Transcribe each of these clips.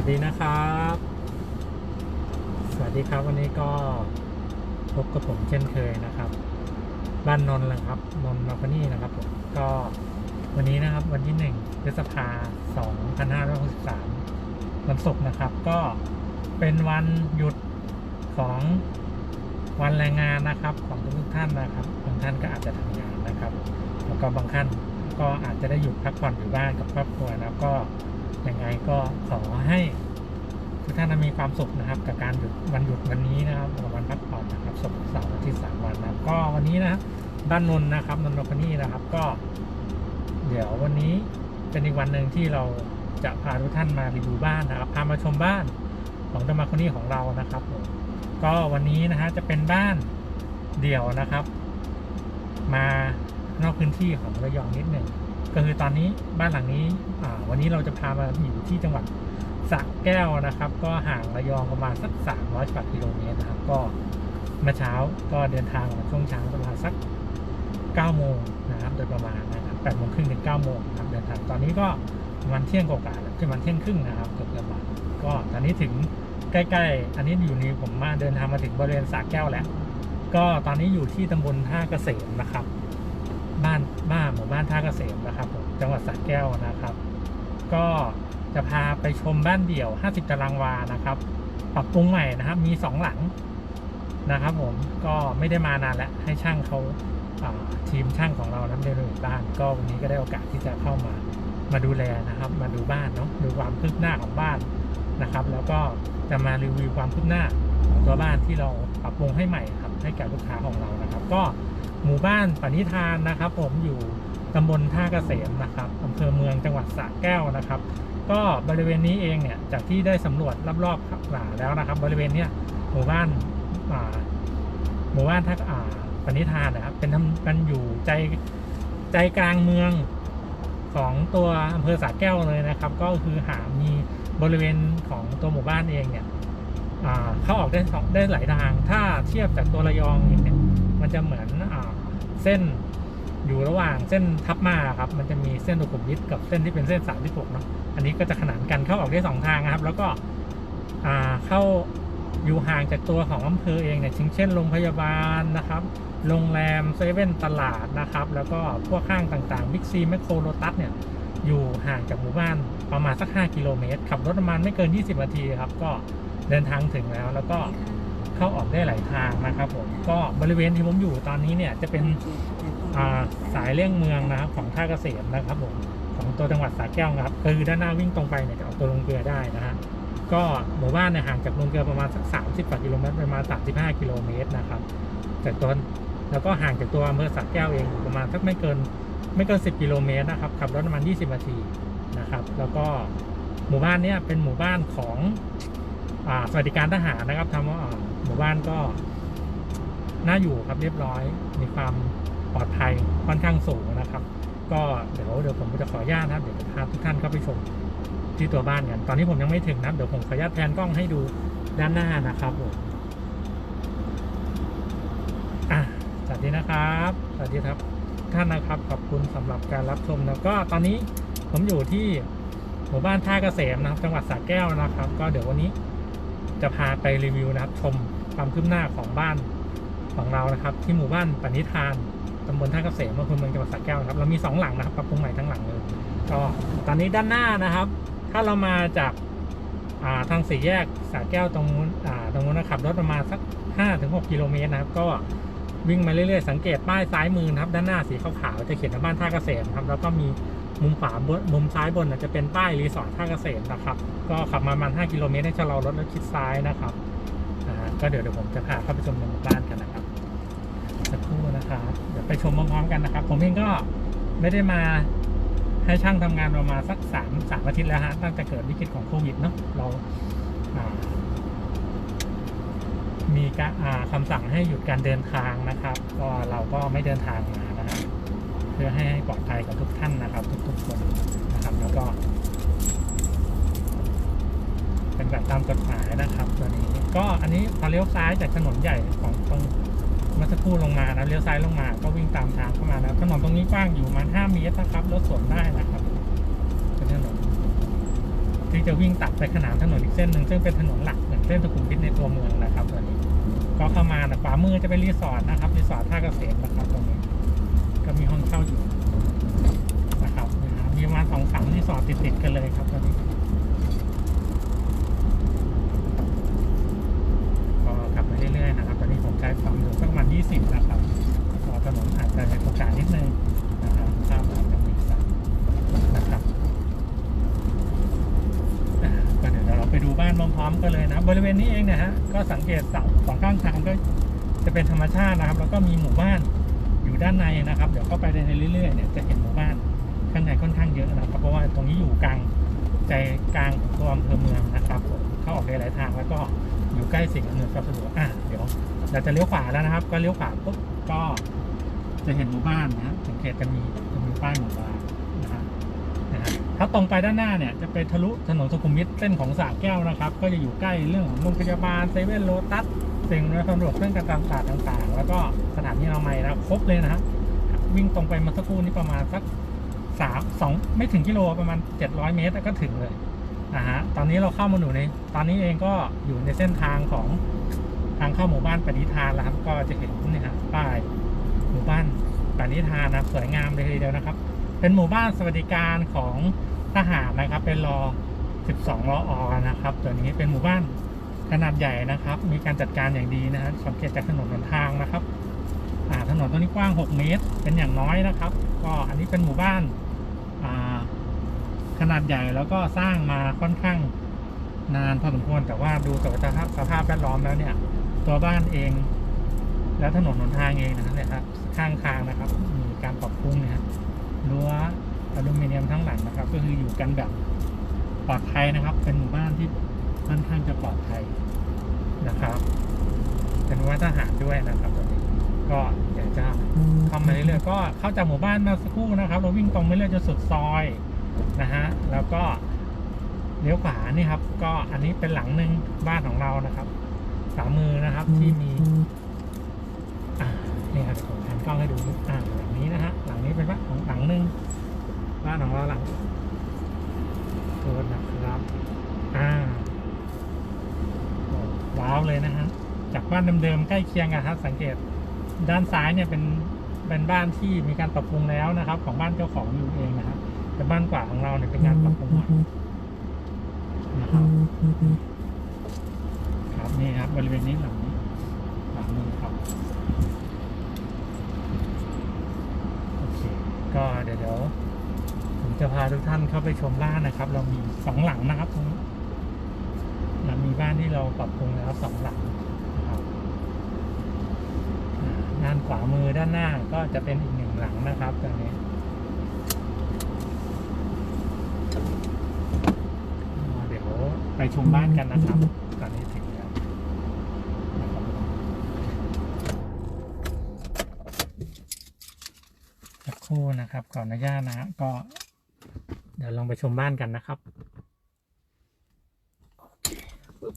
วัสดีนะครับ สวัสดีครับวันนี้ก็พบกับผมเช่นเคยนะครับบ้านนนท์แหละครับนนท์มาพนี่นะครับผมก็วันนี้นะครับวันที่หนึ่งพฤษภาสองพันห้าร้อยหกสิบสามวันศุกร์นะครับ ก็เป็นวันหยุดของวันแรงงานนะครับ ของทุกท่านนะครับบางท่านก็อาจจะทำงานนะครับ แล้วก็บางท่านก็อาจจะได้หยุดพักผ่อนอยู่บ้านกับครอบครัวนะครับก็ ยังไงก็ขอให้ทุกท่านมีความสุขนะครับ กับการหยุดวันหยุดวันนี้นะครับวันพักผ่อนนะครับศุกเสาร์อาทิตย์สามวันนะครับ ก็วันนี้นะครับบ้านนนนะครับนนท์โลคนี่นะครับ ก็ เดี๋ยววันนี้เป็นอีกวันหนึ่งที่เราจะพาทุกท่านมารีวิวบ้านนะครับพามาชมบ้านของดมาคนี่ของเรานะครับก็วันนี้นะฮะจะเป็นบ้านเดี่ยวนะครับ มานอกพื้นที่ของระยองนิดหนึ่ง ก็คือตอนนี้บ้านหลังนี้วันนี้เราจะพามาอยู่ที่จังหวัดสระแก้วนะครับ ก็ห่างระยองประมาณสัก300กว่ากิโลเมตรนะครับก็เมื่อเช้าก็เดินทางมาช่วงเช้าประมาณสัก9โมงนะครับโดยประมาณนะครับ8โมงครึ่งถึง9โมงครับเดินทางตอนนี้ก็มาณเที่ยงกว่าๆแล้วประมาณเที่ยงครึ่งนะครับเกือบๆบ่ายก็ตอนนี้ถึงใกล้ ๆ อันนี้อยู่ในผมมาเดินทางมาถึงบริเวณสระแก้วแล้ว ก็ตอนนี้อยู่ที่ตำบลท่าเกษมนะครับ บ้านหมู่บ้านท่าเกษมนะครับผมจังหวัดสระแก้วนะครับ ก็จะพาไปชมบ้านเดี่ยว 50 ตารางวานะครับ ปรับปรุงใหม่นะครับ มี 2 หลังนะครับ ผมก็ไม่ได้มานานแล้วให้ช่างเขาาทีมช่างของเราทำเดลิเวอรี่บ้าน ก็วันนี้ก็ได้โอกาสที่จะเข้ามามาดูแลนะครับ มาดูบ้านเนาะดูความคืบหน้าของบ้านนะครับ แล้วก็จะมารีวิวความคืบหน้าของตัวบ้านที่เราปรับปรุงให้ใหม่ครับให้แก่ลูกค้าของเรานะครับ ก็ หมู่บ้านปณิธานนะครับ ผมอยู่ตำบลท่าเกษมนะครับอำเภอเมืองจังหวัดสระแก้วนะครับ ก็บริเวณนี้เองเนี่ยจากที่ได้สำรวจรอบๆหลาแล้วนะครับ บริเวณเนี้ยหมู่บ้านาหมู่บ้านท่าอ่าปณิธานนะครับ เป็นทำกันอยู่ใจใจกลางเมืองของตัวอำเภอสระแก้วเลยนะครับ ก็คือหามีบริเวณของตัวหมู่บ้านเองเนี่ยเข้าออกได้สองได้หลายทาง ถ้าเทียบจากตัวระยองเนี่ย มันจะเหมือนอเส้นอยู่ระหว่างเส้นทับมาครับ มันจะมีเส้นสุขุมวิทกับเส้นที่เป็นเส้นสามที่หกเนาะ อันนี้ก็จะขนานกันเข้าออกได้สองทางนะครับ แล้วก็เข้าอยู่ห่างจากตัวของอำเภอเองเนี่ยเช่นโรงพยาบาลนะครับ โรงแรมเซเว่นตลาดนะครับ แล้วก็พวกห้างต่างๆบิ๊กซีแมคโครโลตัสเนี่ย อยู่ห่างจากหมู่บ้านประมาณสัก 5 กิโลเมตร ขับรถประมาณไม่เกิน 20 นาทีครับ ก็เดินทางถึงแล้ว แล้วก็ เข้าออกได้หลายทางนะครับผมก็บริเวณที่ผมอยู่ตอนนี้เนี่ยจะเป็นาสายเลี่ยงเมืองนะครับของท่าเกษมนะครับผมของตัวจังหวัดสระแก้วนะครับคือด้านหน้าวิ่งตรงไปเนี่ยจะออกตัวลงเกลือได้นะฮะก็หมู่บ้านเนี่ยห่างจากลงเกลือประมาณสัก30กว่ากิโลเมตรประมาณ35กิโลเมตรนะครับจากตัวแล้วก็ห่างจากตัวอำเภอสระแก้วเองอยู่ประมาณสักไม่เกินไม่เกิน10กิโลเมตรนะครับขับรถประมาณ20นาทีนะครับ แล้วก็หมู่บ้านเนี่ยเป็นหมู่บ้านของ สวัสดิการทหารนะครับทำว่าหมู่บ้านก็น่าอยู่ครับเรียบร้อย มีความปลอดภัยค่อนข้างสูงนะครับ ก็เดี๋ยวเดี๋ยวผมจะขออนุญาตนะครับเดี๋ยวพาทุกท่านเข้าไปชมที่ตัวบ้านกันตอนนี้ผมยังไม่ถึงนะครับเดี๋ยวผมขออนุญาตแพนกล้องให้ดูด้านหน้านะครับผมอะสวัสดีนะครับสวัสดีครับท่านนะครับขอบคุณสำหรับการรับชมแล้วก็ตอนนี้ผมอยู่ที่หมู่บ้านท่าเกษมนะครับ จังหวัดสระแก้วนะครับ ก็เดี๋ยววันนี้ จะพาไปรีวิวนะครับ ชมความคืบหน้าของบ้านของเรานะครับ ที่หมู่บ้านปณิธานตำบลท่าเกษมอำเภอเมืองจังหวัดสระแก้วนะครับเรามีสองหลังนะครับปรับปรุงใหม่ทั้งหลังเลยก็ตอนนี้ด้านหน้านะครับ ถ้าเรามาจากาทางสี่แยกสระแก้วตรงนู้นตรงนู้นนะครับรถประมาณสัก5ถึง6กิโลเมตรนะครับ ก็วิ่งมาเรื่อยๆ สังเกตป้ายซ้ายมือนะครับ ด้านหน้าสีขาวๆจะเขียนว่าบ้านท่าเกษมครับแล้วก็มี มุมขวาบนมุมซ้ายบนจะเป็นป้ายรีสอร์ทท่าเกษมนะครับ ก็ขับมาประมาณ 5 กิโลเมตรให้ชะลอรถแล้วชิดซ้ายนะครับก็เดี๋ยวเดี๋ยวผมจะพาเข้าไปชมในหมู่บ้านกันนะครับสักครู่นะครับเดี๋ยวไปชมพร้อมๆกันนะครับ ผมเองก็ไม่ได้มาให้ช่างทำงานประมาณสักสามสามอาทิตย์แล้วฮะตั้งแต่เกิดวิกฤตของโควิดเนาะเรามีการอ่าคำสั่งให้หยุดการเดินทางนะครับ ก็เราก็ไม่เดินทางมา พื่อให้ปลอดภัยกับทุกท่านนะครับ ทุกๆคนนะครับ แล้วก็เป็นแบบตามกฎหมายนะครับ ตัวนี้ก็อันนี้พอเลี้ยวซ้ายจากถนนใหญ่ของตรงมื่อสักครู่ลงมานะเลี้ยวซ้ายลงมา ก็วิ่งตามทางเข้ามานะถนนตรงนี้กว้างอยู่ประมาณ5เมตรนะครับรถสวนได้นะครับเป็นถนนที่จะวิ่งตัดไปขนานถนนอีกเส้นหนึ่งซึ่งเป็นถนนหลักอย่างเส้นสุขุมวิทในตัวเมืองนะครับตอนนี้ ก็เข้ามานะขวามือจะเป็นรีสอร์ทนะครับรีสอร์ทท่าเกษมนะครับ ก็มีห้องเช่าอยู่นะครับนะฮะมีประมาณสองสามรีสอร์ทติดๆกันเลยครับตอนนี้ก็ขับไปเรื่อยๆนะครับ ตอนนี้ผมใช้ความเร็วสักประมาณ20 นะครับก็ถนนอาจจะมีโอกาสนิดนึงนะครับถ้าอาจจะมีสักนะครับก็เดี๋ยวเราไปดูบ้านพร้อมๆกันเลยนะ บริเวณนี้เองนะฮะก็สังเกตเสาสองข้างทางก็จะเป็นธรรมชาตินะครับ แล้วก็มีหมู่บ้าน อยู่ด้านในนะครับ เดี๋ยวเข้าไปในเรื่อยๆเนี่ยจะเห็นหมู่บ้านข้างในค่อนข้างเยอะนะครับเพราะว่าตรงนี้อยู่กลางใจกลางของตัวอำเภอเมืองนะครับเข้าออกหลายทางแล้วก็อยู่ใกล้สิ่งอำนวยความสะดวกอะเดี๋ยวเราจะเลี้ยวขวาแล้วนะครับ ก็เลี้ยวขวาปุ๊บก็จะเห็นหมู่บ้านนะฮะสังเกตจะมีจะมีป้ายหมู่บ้านนะฮะนะฮะถ้าตรงไปด้านหน้าเนี่ยจะเป็นทะลุถนนสุขุมวิทเส้นของสระแก้วนะครับ ก็จะอยู่ใกล้เรื่องของโรงพยาบาลเซเว่นโลตัส สิ่งนวยความสะดวกเรื่องการตามศาสตร์ต่างๆ แล้วก็สถานที่อนามัยนะครบเลยนะฮะวิ่งตรงไปมาสักครู่นี้ประมาณสักสามสองไม่ถึงกิโลประมาณ 700 เมตรก็ถึงเลยนะฮะตอนนี้เราเข้ามาอยู่ในตอนนี้เองก็อยู่ในเส้นทางของทางเข้าหมู่บ้านปณิธานแล้วครับ ก็จะเห็นนี่ฮะป้ายหมู่บ้านปณิธานนะสวยงามเลยทีเดียวนะครับ เป็นหมู่บ้านสวัสดิการของทหารนะครับ เป็นรอ 12รออนะครับ ตัวนี้เป็นหมู่บ้าน ขนาดใหญ่นะครับ มีการจัดการอย่างดีนะฮะสังเกตจากถนนหนทางนะครับถนนตัวนี้กว้าง 6 เมตร เป็นอย่างน้อยนะครับ ก็อันนี้เป็นหมู่บ้านาขนาดใหญ่แล้วก็สร้างมาค่อนข้างนานพอสมควรแต่ว่าดูจากสภาพสภาพแวดล้อมแล้วเนี่ย ตัวบ้านเอง แล้วถนนหนทางเองนะครับเนี่ยครับข้างทางนะครับ มีการปรับปรุงนี่ยฮะรั้วอลูมิเนียมทั้งหลังนะครับ ก็คืออยู่กันแบบปลอดภัยนะครับ เป็นหมู่บ้านที่ ค่อนข้างจะปลอดภัยนะครับ เป็นหมู่าทหารด้วยนะครับตอนนี้ก็เดี๋ยวจะเข้ามาเรื่อยๆก็เข้าจากหมู่บ้านมาสักครู่นะครับ เราวิ่งตรงไปเรื่อยจนสุดซอยนะฮะแล้วก็เลี้ยวขวานี่ครับ ก็อันนี้เป็นหลังหนึ่งบ้านของเรานะครับขวามือนะครับที่มีอ่านี่ครับผมแผนกล้องให้ดูอ่าหลังนี้นะฮะหลังนี้เป็นบ้านของหลังหนึ่งบ้านของเราหลังโทษนะครับอ่า อ้ว้าวเลยนะฮะจากบ้านเดิมๆใกล้เคียงกันครับ สังเกตด้านซ้ายเนี่ยเป็นเป็นบ้านที่มีการปรับปรุงแล้วนะครับ ของบ้านเจ้าของอยู่เองนะครับแต่บ้านกว่าของเราเนี่ยเป็นการปรับปรุงใหม่นะครับครับนี่ครับบริเวณนี้หลังนี้หลังนึงครับโอเคก็เดี๋ยวผมจะพาทุกท่านเข้าไปชมบ้านนะครับ เรามีสองหลังนะครับตรงนี้เรามี บ้านที่เราปรับปรุงแล้วสองหลังนะครับอ่าด้านขวามือด้านหน้าก็จะเป็นอีกหนึ่งหลังนะครับตรงนี้เดี๋ยวไปชมบ้านกันนะครับตอนนี้ถึงแล้วสักครู่นะครับก่อนอนุญาตนะก็เดี๋ยวลองไปชมบ้านกันนะครับโอเคปึ๊บ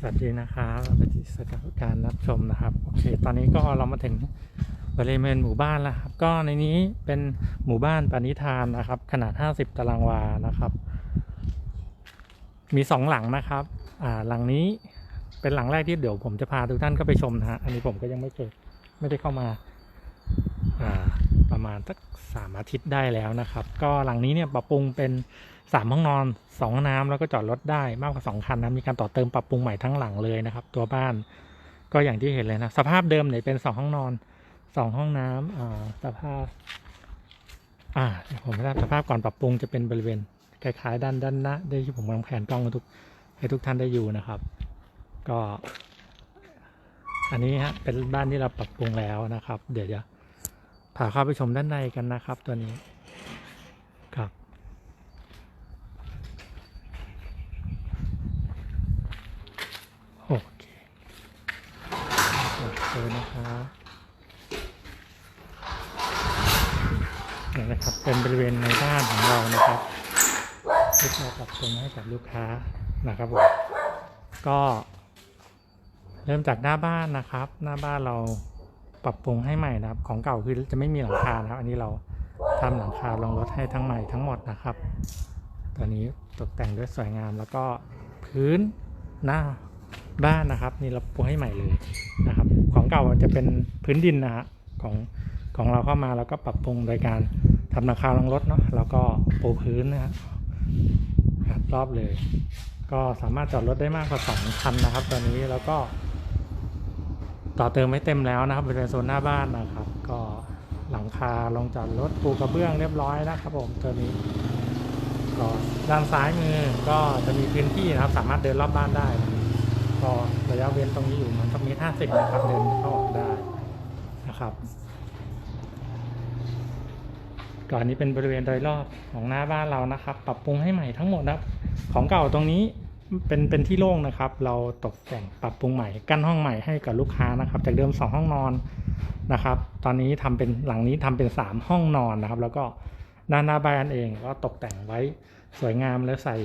สวัสดี นะครับไปที่สถานการรับชมนะครับโอเคตอนนี้ก็เรามาถึงบริเวณหมู่บ้านแล้วครับ ก็ในนี้เป็นหมู่บ้านปณิธานนะครับ ขนาด 50 ตารางวานะครับ มีสองหลังนะครับอ่าหลังนี้เป็นหลังแรกที่เดี๋ยวผมจะพาทุกท่านเข้าไปชมนะฮะอันนี้ผมก็ยังไม่เคยไม่ได้เข้ามาอ่า มาณสักสามอาทิตย์ได้แล้วนะครับ ก็หลังนี้เนี่ยปรับปรุงเป็นสามห้องนอนสองห้องน้ำแล้วก็จอดรถได้มากกว่าสองคันนะมีการต่อเติมปรับปรุงใหม่ทั้งหลังเลยนะครับ ตัวบ้านก็อย่างที่เห็นเลยนะ สภาพเดิมเนี่ยเป็นสองห้องนอนสองห้องน้ำอ่าสภาพอ่าเดี๋ยวผมจะสภาพก่อนปรับปรุงจะเป็นบริเวณคล้ายๆด้านด้านหน้าได้ที่ผมกำลังแผนกล้องให้ทุกให้ทุกท่านได้อยู่นะครับ ก็ อันนี้ฮะเป็นบ้านที่เราปรับปรุงแล้วนะครับ เดี๋ยวจะ พาเข้าไปชมด้านในกันนะครับตัวนี้ครับ โอเคโอเคนะครับนี่นะครับ เป็นบริเวณในบ้านของเรานะครับที่เราปรับปรุงให้กับลูกค้านะครับผมก็เริ่มจากหน้าบ้านนะครับ หน้าบ้านเรา ปรับปรุงให้ใหม่นะครับ ของเก่าคือจะไม่มีหลังคานะครับ อันนี้เราทำหลังคาลงรถให้ทั้งใหม่ทั้งหมดนะครับตอนนี้ตกแต่งด้วยสวยงามแล้วก็พื้นหน้าบ้านนะครับ นี่เราปูให้ใหม่เลยนะครับ ของเก่าจะเป็นพื้นดินนะฮะของของเราเข้ามาแล้วก็ปรับปรุงโดยการทำหลังคาลงรถเนาะแล้วก็ปูพื้นนะครับรอบเลย ก็สามารถจอดรถได้มากกว่าสองคันนะครับ ตอนนี้แล้วก็ ต่อเติมไม่เต็มแล้วนะครับบริเวณโซนหน้าบ้านนะครับ ก็หลังคาลงจอดรถปูกระเบื้องเรียบร้อยนะครับผมตัวนี้ก็ด้านซ้ายมือก็จะมีพื้นที่นะครับ สามารถเดินรอบบ้านได้ ก็ระยะเว้นตรงนี้อยู่มันสักเมตรห้าสิบนะครับเดินเข้าออกได้นะครับก่อนนี้เป็นบริเวณโดยรอบของหน้าบ้านเรานะครับ ปรับปรุงให้ใหม่ทั้งหมดนะครับของเก่าตรงนี้ เป็นเป็นที่โล่งนะครับ เราตกแต่งปรับปรุงใหม่กั้นห้องใหม่ให้กับลูกค้านะครับ จากเดิม 2 ห้องนอนนะครับ ตอนนี้ทำเป็นหลังนี้ทำเป็น 3 ห้องนอนนะครับ แล้วก็ด้านหน้าบ้านเองก็ตกแต่งไว้สวยงามแล้วใส่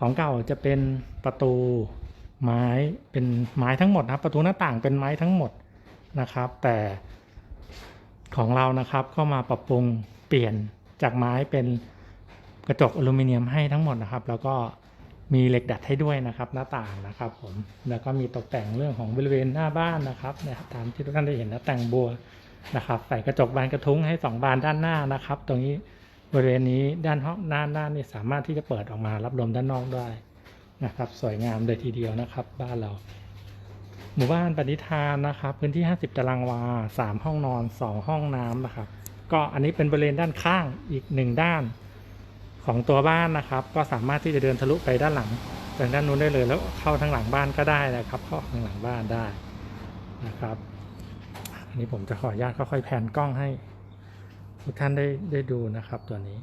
ของเก่าจะเป็นประตูไม้เป็นไม้ทั้งหมดนะครับ ประตูหน้าต่างเป็นไม้ทั้งหมดนะครับ แต่ของเรานะครับก็มาปรับปรุงเปลี่ยนจากไม้เป็นกระจกอลูมิเนียมให้ทั้งหมดนะครับ แล้วก็ มีเหล็กดัดให้ด้วยนะครับหน้าต่างนะครับผมแล้วก็มีตกแต่งเรื่องของบริเวณหน้าบ้านนะครับเนี่ยตามที่ทุกท่านได้เห็นนะแต่งบัวนะครับ ใส่กระจกบานกระทุ้งให้สองบานด้านหน้านะครับ ตรงนี้บริเวณนี้ด้านห้องหน้าหน้านี่สามารถที่จะเปิดออกมารับลมด้านนอกได้นะครับ สวยงามเลยทีเดียวนะครับ บ้านเรา หมู่บ้านปณิธานนะครับ พื้นที่ 50 ตารางวา 3 ห้องนอน 2 ห้องน้ำนะครับ ก็อันนี้เป็นบริเวณด้านข้างอีกหนึ่งด้าน ของตัวบ้านนะครับ ก็สามารถที่จะเดินทะลุไปด้านหลังทางด้านนู้นได้เลยแล้วเข้าทางหลังบ้านก็ได้นะครับ เข้าทางหลังบ้านได้นะครับอันนี้ผมจะขออนุญาตค่อยๆแผนกล้องให้ทุกท่านได้ได้ดูนะครับ ตัวนี้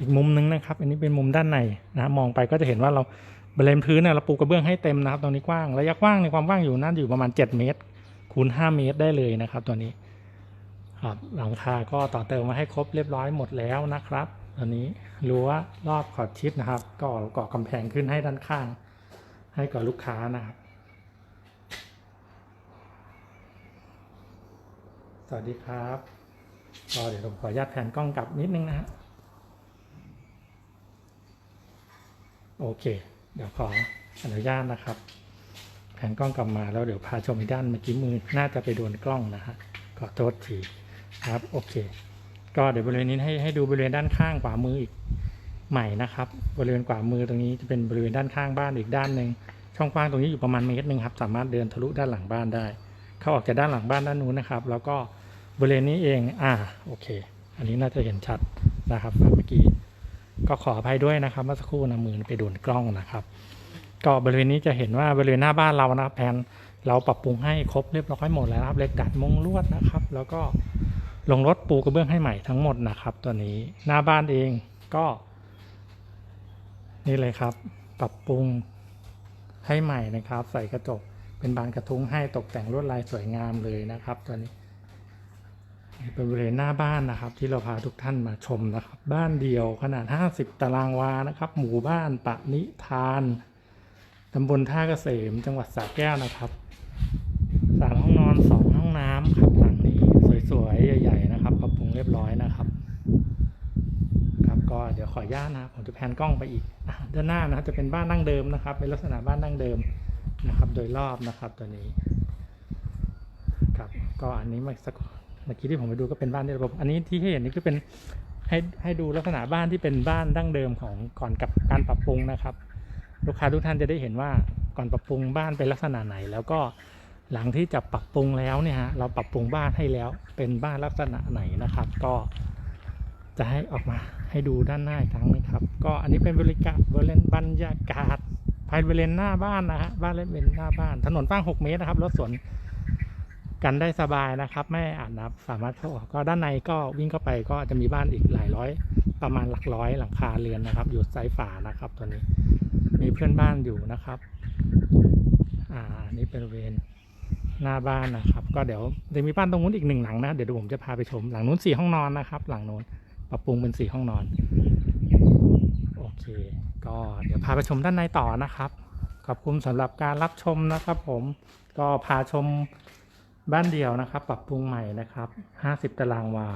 อีกมุมนึงนะครับ อันนี้เป็นมุมด้านในนะมองไปก็จะเห็นว่าเราบริเวณพื้นเนี่ยเราปูกระเบื้องให้เต็มนะครับตรงนี้กว้างระยะกว้างในความกว้างอยู่น่าจะอยู่ประมาณ 7 เมตรคูณ 5 เมตรได้เลยนะครับ ตัวนี้ครับหลังคาก็ต่อเติมมาให้ครบเรียบร้อยหมดแล้วนะครับ อันนี้รั้วรอบขอบชิดนะครับก็ก่อกำแพงขึ้นให้ด้านข้าง ให้กับลูกค้านะครับ สวัสดีครับก็เดี๋ยวผมขออนุญาตแผนกล้องกลับนิดนึงนะฮะโอเค เดี๋ยวขออนุญาตนะครับ แผนกล้องกลับมาแล้วเดี๋ยวพาชมอีกด้านเมื่อกี้มือน่าจะไปโดนกล้องนะฮะขอโทษทีครับโอเค ก็เดี๋ยวบริเวณนี้ให้ให้ดูบริเวณด้านข้างขวามืออีกใหม่นะครับ บริเวณขวามือตรงนี้จะเป็นบริเวณด้านข้างบ้านอีกด้านหนึ่งช่องกว้างตรงนี้อยู่ประมาณเมตรหนึ่งครับ สามารถเดินทะลุด้านหลังบ้านได้ เข้าออกจากด้านหลังบ้านด้านนู้นนะครับ แล้วก็บริเวณนี้เองอ่าโอเค อันนี้น่าจะเห็นชัดนะครับเมื่อกี้ก็ขออภัยด้วยนะครับเมื่อสักครู่นะมือไปโดนกล้องนะครับ ก็บริเวณนี้จะเห็นว่าบริเวณหน้าบ้านเรานะครับแผนเราปรับปรุงให้ครบเรียบร้อยหมดแล้วนะครับเล็กดัดมุงลวดนะครับ แล้วก็ ลงรถปูกระเบื้องให้ใหม่ทั้งหมดนะครับ ตัวนี้หน้าบ้านเองก็ นี่เลยครับ ปรับปรุงให้ใหม่นะครับ ใส่กระจกเป็นบานกระทุ้งให้ตกแต่งลวดลายสวยงามเลยนะครับ ตัวนี้เป็นบริเวณหน้าบ้านนะครับ ที่เราพาทุกท่านมาชมนะครับ บ้านเดียวขนาด 50 ตารางวานะครับ หมู่บ้านปะนิทานตำบลท่าเกษม จังหวัดสระแก้วนะครับสามห้องนอนสองห้องน้ำครับหลังนี้สวยๆใเรียบร้อยนะครับ ครับก็เดี๋ยวขออนุญาตนะครับผมจะแพนกล้องไปอีกด้านหน้านะจะเป็นบ้านดั้งเดิมนะครับ เป็นลักษณะบ้านดั้งเดิมนะครับ โดยรอบนะครับตัวนี้ ครับก็อันนี้เมื่อสักเมื่อกี้ที่ผมไปดูก็เป็นบ้านที่ระบบอันนี้ที่ให้เห็นนี่ก็เป็นให้ให้ดูลักษณะบ้านที่เป็นบ้านดั้งเดิมของก่อนกับการปรับปรุงนะครับ ลูกค้าทุกท่านจะได้เห็นว่าก่อนปรับปรุงบ้านเป็นลักษณะไหน แล้วก็ หลังที่จะปรับปรุงแล้วเนี่ยฮะเราปรับปรุงบ้านให้แล้วเป็นบ้านลักษณะไหนนะครับ ก็จะให้ออกมาให้ดูด้านหน้าอีกครั้งนะครับ ก็อันนี้เป็นบริการบริเวณบรรยากาศภายบริเวณหน้าบ้านนะฮะบ้านเล่นเป็นหน้าบ้าน ถนนกว้าง 6 เมตรนะครับรถสวนกันได้สบายนะครับไม่อาจนับสามารถเข้าออกก็ด้านในก็วิ่งเข้าไปก็จะมีบ้านอีกหลายร้อย ประมาณหลักร้อยหลังคาเรือนนะครับ อยู่ไซฝานะครับตัวนี้ มีเพื่อนบ้านอยู่นะครับ อ่านี่เป็นบริเวณ หน้าบ้านนะครับ ก็เดี๋ยวจะมีบ้านตรงนู้นอีกหนึ่งหลังนะเดี๋ยวผมจะพาไปชมหลังนู้นสี่ห้องนอนนะครับ หลังนู้นปรับปรุงเป็นสี่ห้องนอนโอเค ก็เดี๋ยวพาไปชมด้านในต่อนะครับ ขอบคุณสำหรับการรับชมนะครับ ผมก็พาชมบ้านเดียวนะครับ ปรับปรุงใหม่นะครับห้าสิบตารางวา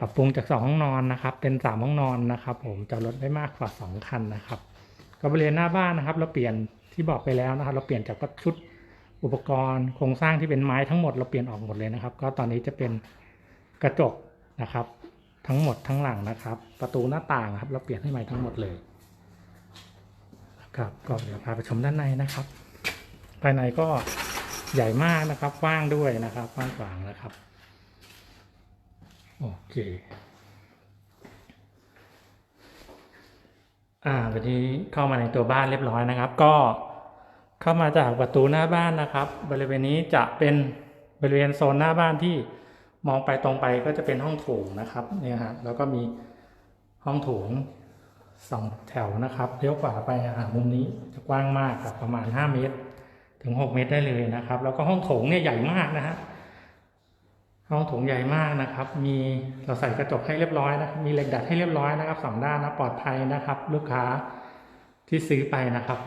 ปรับปรุงจากสองห้องนอนนะครับ เป็นสามห้องนอนนะครับ ผมจะลดได้มากกว่าสองคันนะครับก็บริเวณหน้าบ้านนะครับ เราเปลี่ยนที่บอกไปแล้วนะครับ เราเปลี่ยนจากชุด อุปกรณ์โครงสร้างที่เป็นไม้ทั้งหมดเราเปลี่ยนออกหมดเลยนะครับ ก็ตอนนี้จะเป็นกระจกนะครับ ทั้งหมดทั้งหลังนะครับ ประตูหน้าต่างครับ เราเปลี่ยนให้ใหม่ทั้งหมดเลยครับก็เดี๋ยวพาไปชมด้านในนะครับ ภายในก็ใหญ่มากนะครับกว้างด้วยนะครับกว้างขวางนะครับโอเคอ่าวันนี้เข้ามาในตัวบ้านเรียบร้อยนะครับ ก็ เข้ามาจากประตูหน้าบ้านนะครับ บริเวณนี้จะเป็นบริเวณโซนหน้าบ้านที่มองไปตรงไปก็จะเป็นห้องโถงนะครับเนี่ยฮะแล้วก็มีห้องโถงสองแถวนะครับเลี้ยวขวาไปอ่ามุมนี้จะกว้างมากครับประมาณ 5 เมตร ถึง 6 เมตรได้เลยนะครับ แล้วก็ห้องโถงเนี่ยใหญ่มากนะฮะห้องโถงใหญ่มากนะครับ มีเราใส่กระจกให้เรียบร้อยนะมีเหล็กดัดให้เรียบร้อยนะครับสองด้านนะปลอดภัยนะครับ ลูกค้าที่ซื้อไปนะครับ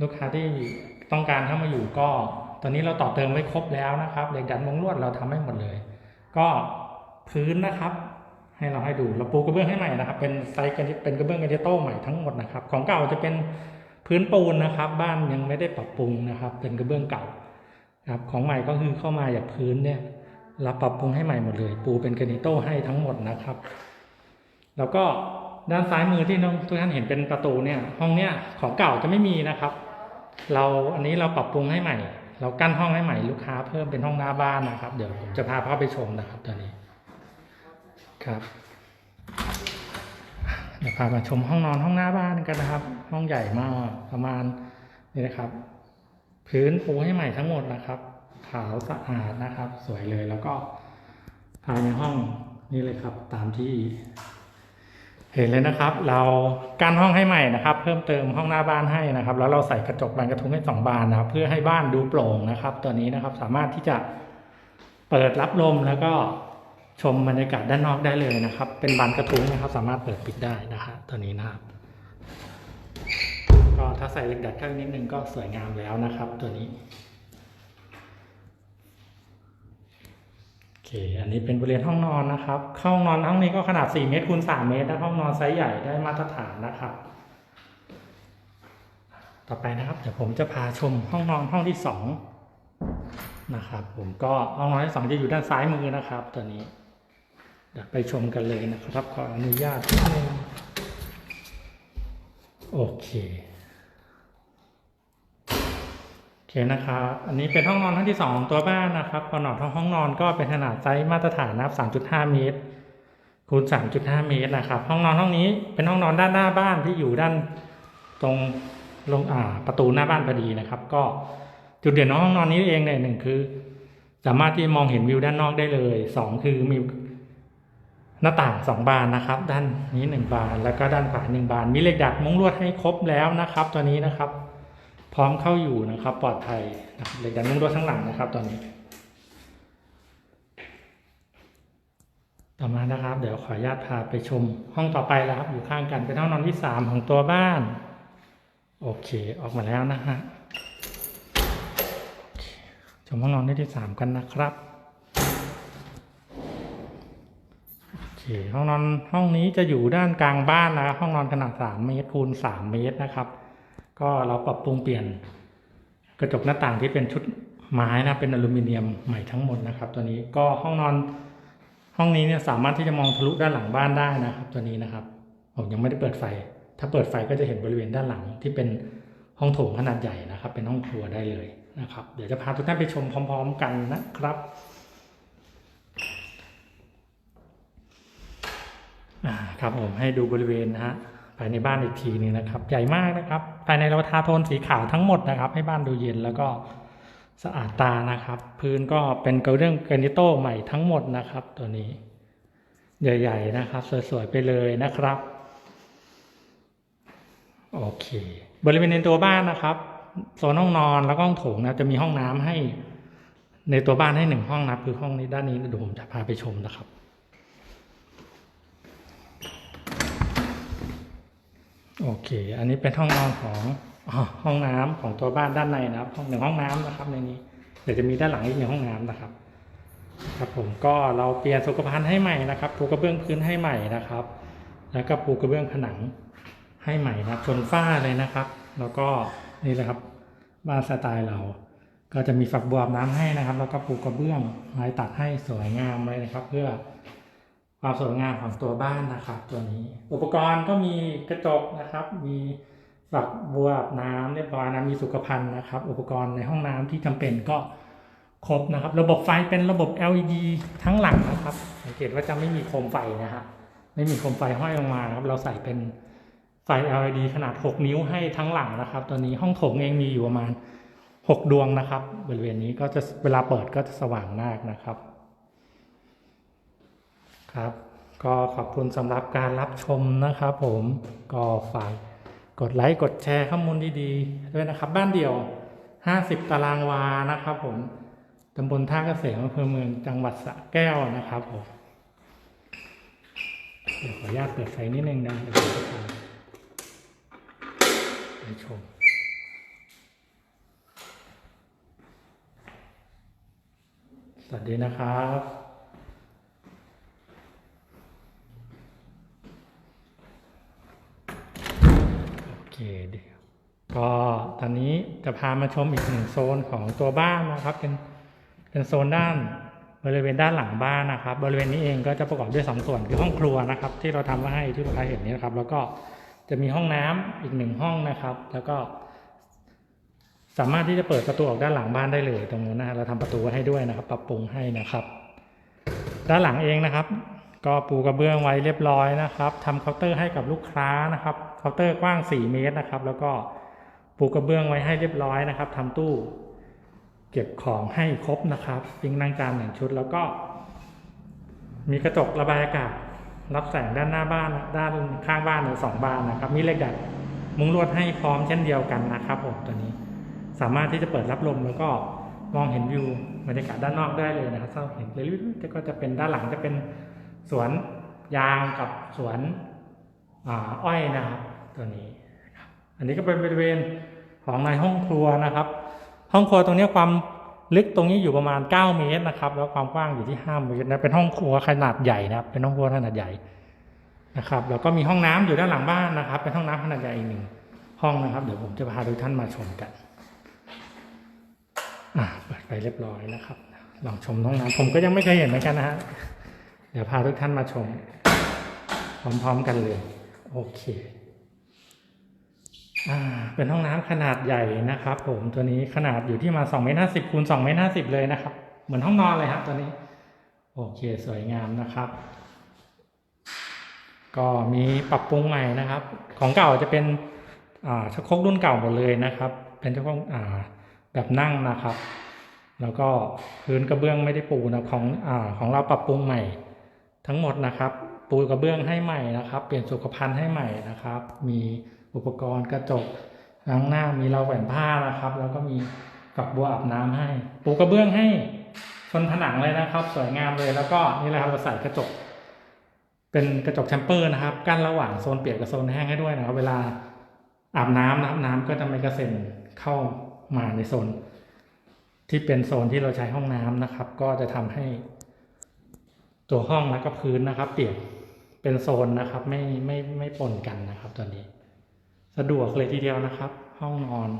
ลูกค้าที่ต้องการเข้ามาอยู่ก็ตอนนี้เราต่อเติมไว้ครบแล้วนะครับเหล็กดัดมงลวดเราทำให้หมดเลย ก็พื้นนะครับ ให้เราให้ดูเราปูกระเบื้องให้ใหม่นะครับ เป็นไซส์กันเป็นกระเบื้องกันเทโต้ใหม่ทั้งหมดนะครับ ของเก่าจะเป็นพื้นปูนนะครับ บ้านยังไม่ได้ปรับปรุงนะครับ เป็นกระเบื้องเก่าครับของใหม่ก็คือเข้ามาจากพื้นเนี่ยเราปรับปรุงให้ใหม่หมดเลย ปูเป็นกรนิโต้ให้ทั้งหมดนะครับ แล้วก็ด้านซ้ายมือที่ทุกท่านเห็นเป็นประตูเนี่ย ห้องเนี่ยของเก่าจะไม่มีนะครับ เราอันนี้เราปรับปรุงให้ใหม่ เรากั้นห้องให้ใหม่ลูกค้าเพิ่มเป็นห้องหน้าบ้านนะครับ เดี๋ยวจะพาเข้าไปชมนะครับตอนนี้ครับเดี๋ยวพามาชมห้องนอนห้องหน้าบ้านกันนะครับ ห้องใหญ่มากประมาณนี่นะครับ พื้นปูให้ใหม่ทั้งหมดนะครับ ขาวสะอาดนะครับ สวยเลยแล้วก็ภายในห้องนี่เลยครับ ตามที่ เห็นเลยนะครับ เรากั้นห้องให้ใหม่นะครับ เพิ่มเติมห้องหน้าบ้านให้นะครับ แล้วเราใส่กระจกบานกระทุ้งให้สองบานนะครับ เพื่อให้บ้านดูโปร่งนะครับ ตัวนี้นะครับสามารถที่จะเปิดรับลมแล้วก็ชมบรรยากาศด้านนอกได้เลยนะครับ เป็นบานกระทุ้งนะครับ สามารถเปิดปิดได้นะครับตัวนี้นะครับ ก็ถ้าใส่เหล็กดัดข้าไปนิดนึงก็สวยงามแล้วนะครับ ตัวนี้ โอเค อันนี้เป็นบริเวณห้องนอนนะครับ ห้องนอนห้องนี้ก็ขนาด 4 เมตรคูณ 3 เมตรนะห้องนอนไซส์ใหญ่ได้มาตรฐานนะครับ ต่อไปนะครับ เดี๋ยวผมจะพาชมห้องนอนห้องที่สองนะครับ ผมก็ห้องนอนที่สองจะอยู่ด้านซ้ายมือนะครับ ตัวนี้ เดี๋ยวไปชมกันเลยนะครับ ขออนุญาตนิดนึงโอเค โอเคนะครับ อันนี้เป็นห้องนอนห้องที่สองของตัวบ้านนะครับขนาดห้องนอนก็เป็นขนาดไซส์มาตรฐานนะครับ3.5 เมตร คูณ 3.5 เมตรนะครับ ห้องนอนห้องนี้เป็นห้องนอนด้านหน้าบ้านที่อยู่ด้านตรงลงอ่าประตูหน้าบ้านพอดีนะครับ ก็จุดเด่นของห้องนอนนี้เองเนี่ยหนึ่งคือ สามารถที่มองเห็นวิวด้านนอกได้เลยสองคือมีหน้าต่างสองบานนะครับ ด้านนี้หนึ่งบานแล้วก็ด้านขวาหนึ่งบาน มีเหล็กดัดมุ้งลวดให้ครบแล้วนะครับ ตัวนี้นะครับ พร้อมเข้าอยู่นะครับ ปลอดภัยนะครับเหล็กดัดมุ้งลวดข้างหลังนะครับ ตอนนี้ ต่อมานะครับ เดี๋ยวขออนุญาตพาไปชม ห้องต่อไปแล้วครับ อยู่ข้างกันเป็นห้องนอนที่สามของตัวบ้าน โอเค ออกมาแล้วนะฮะชมห้องนอนที่สามกันนะครับโอเคห้องนอนห้องนี้จะอยู่ด้านกลางบ้านนะห้องนอนขนาดสามเมตรคูณสามเมตรนะครับ ก็เราปรับปรุงเปลี่ยนกระจกหน้าต่างที่เป็นชุดไม้นะเป็นอลูมิเนียมใหม่ทั้งหมดนะครับ ตัวนี้ก็ห้องนอนห้องนี้เนี่ยสามารถที่จะมองทะลุด้านหลังบ้านได้นะครับ ตัวนี้นะครับ ผมยังไม่ได้เปิดไฟ ถ้าเปิดไฟก็จะเห็นบริเวณด้านหลังที่เป็นห้องโถงขนาดใหญ่นะครับ เป็นห้องครัวได้เลยนะครับ เดี๋ยวจะพาทุกท่านไปชมพร้อม ๆ กันนะครับอ่าครับผมให้ดูบริเวณนะฮะ ภายในบ้านอีกทีนึงนะครับ ใหญ่มากนะครับ ภายในเราทาโทนสีขาวทั้งหมดนะครับ ให้บ้านดูเย็นแล้วก็สะอาดตานะครับ พื้นก็เป็นกระเรื่องเกรนิโต้ใหม่ทั้งหมดนะครับ ตัวนี้ ใหญ่ ๆ นะครับ สวย ๆ ไปเลยนะครับ โอเค บริเวณในตัวบ้านนะครับโซนห้องนอนแล้วก็ห้องโถงนะจะมีห้องน้ำให้ในตัวบ้านให้หนึ่งห้องนะคือห้องนี้ด้านนี้เดี๋ยวผมจะพาไปชมนะครับ โอเค อันนี้เป็นห้องนอนของอห้องน้ำของตัวบ้านด้านในนะครับ ห้องหนึ่งห้องน้ำนะครับ ในนี้ เดี๋ยวจะมีด้านหลังอีกหนึ่งห้องน้ำนะครับ ครับผมก็เราเปลี่ยนสุขภัณฑ์ให้ใหม่นะครับปูกระเบื้องพื้นให้ใหม่นะครับ แล้วก็ปูกระเบื้องผนังให้ใหม่นะชนฝ้าเลยนะครับ แล้วก็นี่แหละครับบ้านสไตล์เรา ก็จะมีฝักบัวน้ำให้นะครับ แล้วก็ปูกระเบื้องไม้ตัดให้สวยงามเลยนะครับ เพื่อ ความสวยงามของตัวบ้านนะครับตัวนี้ อุปกรณ์ก็มีกระจกนะครับ มีฝักบัวอาบน้ำเรียบร้อยนะมีสุขภัณฑ์นะครับ อุปกรณ์ในห้องน้ำที่จำเป็นก็ครบนะครับ ระบบไฟเป็นระบบ LED ทั้งหลังนะครับ สังเกตว่าจะไม่มีโคมไฟนะฮะไม่มีโคมไฟห้อยลงมาครับ เราใส่เป็นไฟ LED ขนาด 6 นิ้วให้ทั้งหลังนะครับ ตัวนี้ห้องโถงเองมีอยู่ประมาณ 6 ดวงนะครับ บริเวณนี้ก็จะเวลาเปิดก็จะสว่างมากนะครับ ครับ ก็ขอบคุณสำหรับการรับชมนะครับผมก็ฝากกดไลค์กดแชร์ข้อมูลดีๆด้วยนะครับ บ้านเดี่ยว 50 ตารางวานะครับผมตำบลท่าเกษมอำเภอเมืองจังหวัดสระแก้วนะครับผมเดี๋ยวขออนุญาตเปิดไฟนิดนึงนะเดี๋ยวไปชมสวัสดีนะครับ เคเดี๋ยวก็ตอนนี้จะพามาชมอีกหนึ่งโซนของตัวบ้านนะครับ เป็นเป็นโซนด้านบริเวณด้านหลังบ้านนะครับ บริเวณนี้เองก็จะประกอบด้วยสองส่วนคือห้องครัวนะครับ ที่เราทำไว้ให้ที่ลูกค้าเห็นนี้นะครับ แล้วก็จะมีห้องน้ำอีกหนึ่งห้องนะครับ แล้วก็ สามารถที่จะเปิดประตูออกด้านหลังบ้านได้เลยตรงนู้นนะฮะเราทำประตูให้ด้วยนะครับ ปรับปรุงให้นะครับ ด้านหลังเองนะครับ ก็ปูกระเบื้องไว้เรียบร้อยนะครับทำเคาน์เตอร์ให้กับลูกค้านะครับ เคาน์เตอร์กว้าง 4 เมตรนะครับ แล้วก็ปูกระเบื้องไว้ให้เรียบร้อยนะครับทำตู้เก็บของให้ครบนะครับปิงนั่งจานหนึ่งชุด แล้วก็ มีกระจกระบายอากาศรับแสงด้านหน้าบ้านด้านข้างบ้านหรือสองบ้านนะครับ มีเหล็กดัดมุงลวดให้พร้อมเช่นเดียวกันนะครับผมตัวนี้สามารถที่จะเปิดรับลมแล้วก็มองเห็นวิวบรรยากาศด้านนอกได้เลยนะครับถ้าเห็นเลยก็จะเป็นด้านหลังจะเป็นสวนยางกับสวนอาอ้อยนะครับ ตัวนี้ อันนี้ก็เป็นบริเวณของในห้องครัวนะครับ ห้องครัวตรงนี้ความลึกตรงนี้อยู่ประมาณ 9 เมตรนะครับ แล้วความกว้างอยู่ที่ 5 เมตรนะเป็นห้องครัวขนาดใหญ่นะครับ เป็นห้องครัวขนาดใหญ่นะครับ แล้วก็มีห้องน้ำอยู่ด้านหลังบ้านนะครับ เป็นห้องน้ำขนาดใหญ่อีกหนึ่งห้องนะครับ เดี๋ยวผมจะพาทุกท่านมาชมกันอ่าเปิดไปเรียบร้อยนะครับ ลองชมห้องน้ำผมก็ยังไม่เคยเห็นเหมือนกันนะฮะเดี๋ยวพาทุกท่านมาชม พร้อมๆกันเลย โอเค เป็นห้องน้ำขนาดใหญ่นะครับ ผมตัวนี้ขนาดอยู่ที่มา2เมตร50คูณ2เมตร50เลยนะครับ เหมือนห้องนอนเลยครับตัวนี้ โอเคสวยงามนะครับ ก็มีปรับปรุงใหม่นะครับ ของเก่าจะเป็นอ่าชักโครกรุ่นเก่าหมดเลยนะครับ เป็นชักโครกอ่าแบบนั่งนะครับ แล้วก็พื้นกระเบื้องไม่ได้ปูนะของอ่าของเราปรับปรุงใหม่ ทั้งหมดนะครับ ปูกระเบื้องให้ใหม่นะครับ เปลี่ยนสุขภัณฑ์ให้ใหม่นะครับ มี อุปกรณ์กระจกล้างหน้ามีเราวแหวนผ้านะครับ แล้วก็มีฝักบัวอาบน้ำให้ ปูกระเบื้องให้ชนผนังเลยนะครับ สวยงามเลยแล้วก็นี่แหละครับเราใส่กระจก เป็นกระจกแชมเปอร์นะครับ กั้นระหว่างโซนเปียกกับโซนแห้งให้ด้วยนะครับ เวลาอาบน้ำนะครับน้ำก็จะไม่กระเซ็นเข้ามาในโซน ที่เป็นโซนที่เราใช้ห้องน้ำนะครับ ก็จะทำให้ ตัวห้องแล้วก็พื้นนะครับ เปียกเป็นโซนนะครับ ไม่ไม่ไม่ปนกันนะครับตอนนี้ สะดวกเลยทีเดียวนะครับ ห้องนอน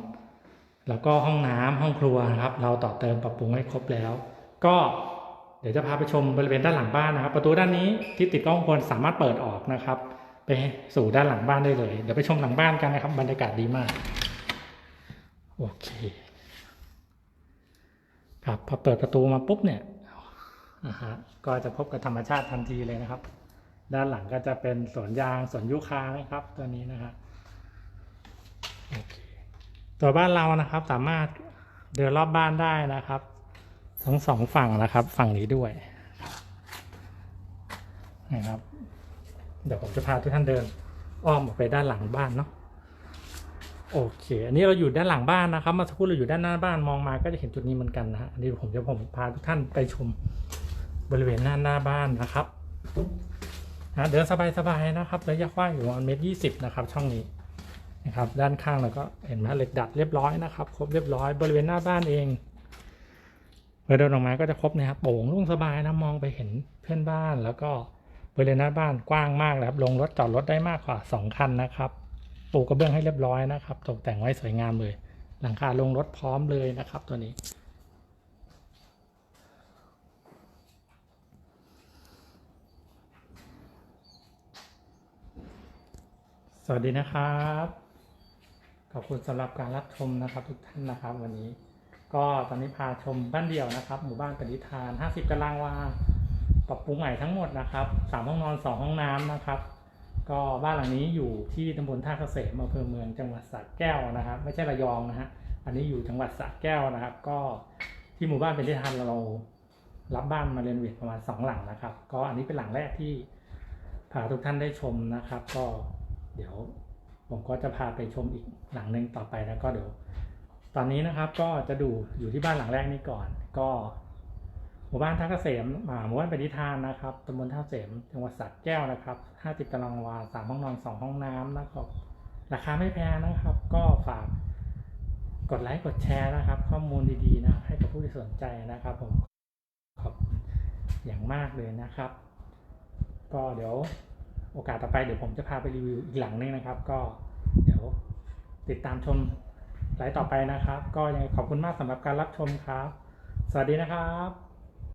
แล้วก็ห้องน้ำห้องครัวนะครับ เราต่อเติมปรับปรุงให้ครบแล้ว ก็เดี๋ยวจะพาไปชมบริเวณด้านหลังบ้านนะครับ ประตูด้านนี้ที่ติดกล้องวรสามารถเปิดออกนะครับ ไปสู่ด้านหลังบ้านได้เลย เดี๋ยวไปชมหลังบ้านกันนะครับ บรรยากาศดีมาก โอเค ครับพอเปิดประตูมาปุ๊บเนี่ยอ่าฮะก็จะพบกับธรรมชาติทันทีเลยนะครับ ด้านหลังก็จะเป็นสวนยางสวนยูคานะครับ ตัวนี้นะครับ ตัวบ้านเรานะครับสามารถเดินรอบบ้านได้นะครับ ทั้งสองฝั่งนะครับ ฝั่งนี้ด้วยนะครับ เดี๋ยวผมจะพาทุกท่านเดิน อ้อมออกไปด้านหลังบ้านเนาะโอเค อันนี้เราอยู่ด้านหลังบ้านนะครับมาสักครู่เราอยู่ด้านหน้าบ้านมองมาก็จะเห็นจุดนี้เหมือนกันนะฮะอันนี้ผมจะผมพาทุกท่านไปชมบริเวณหน้าหน้าบ้านนะครับนะเดินสบายๆนะครับระยะกว้างอยู่ประมาณเมตรยี่สิบนะครับ ช่องนี้ นะครับด้านข้างเราก็เห็นไหมเหล็กดัดเรียบร้อยนะครับครบเรียบร้อยบริเวณหน้าบ้านเองเมื่อเดินออกมาก็จะครบนะครับโป่งโล่งสบายนะมองไปเห็นเพื่อนบ้านแล้วก็บริเวณหน้าบ้านกว้างมากนะครับลงรถจอดรถได้มากกว่าสองคันนะครับปูกระเบื้องให้เรียบร้อยนะครับ ตกแต่งไว้สวยงามเลย หลังคาลงรถพร้อมเลยนะครับตัวนี้ สวัสดีนะครับ ขอบคุณสำหรับการรับชมนะครับทุกท่านนะครับ วันนี้ ก็ตอนนี้พาชมบ้านเดี่ยวนะครับ หมู่บ้านปณิธาน 50 ตารางวาปรับปรุงใหม่ทั้งหมดนะครับสามห้องนอนสองห้องน้ำนะครับ ก็บ้านหลังนี้อยู่ที่ตำบลท่าเกษมอำเภอเมืองจังหวัดสระแก้วนะครับ ไม่ใช่ระยองนะฮะอันนี้อยู่จังหวัดสระแก้วนะครับ ก็ที่หมู่บ้านเป็นที่ทานเรารับบ้านมาเรียนเวทประมาณสองหลังนะครับ ก็อันนี้เป็นหลังแรกที่พาทุกท่านได้ชมนะครับ ก็เดี๋ยว ผมก็จะพาไปชมอีกหลังหนึ่งต่อไปแล้วก็เดี๋ยวตอนนี้นะครับก็จะดูอยู่ที่บ้านหลังแรกนี้ก่อน ก็หมู่บ้านท่าเกษมหมู่บ้านปณิธานนะครับตำบลท่าเกษมจังหวัดสระแก้วนะครับ 50ตารางวาสามห้องนอนสองห้องน้ำนะครับ ราคาไม่แพงนะครับ ก็ฝากกดไลค์กดแชร์นะครับ ข้อมูลดีๆนะให้กับผู้ที่สนใจนะครับ ผมขอบคุณอย่างมากเลยนะครับ ก็เดี๋ยว โอกาสต่อไปเดี๋ยวผมจะพาไปรีวิวอีกหลังนึงนะครับ ก็เดี๋ยวติดตามชมไลฟ์ต่อไปนะครับ ก็ยังไงขอบคุณมากสำหรับการรับชมครับ สวัสดีนะครับ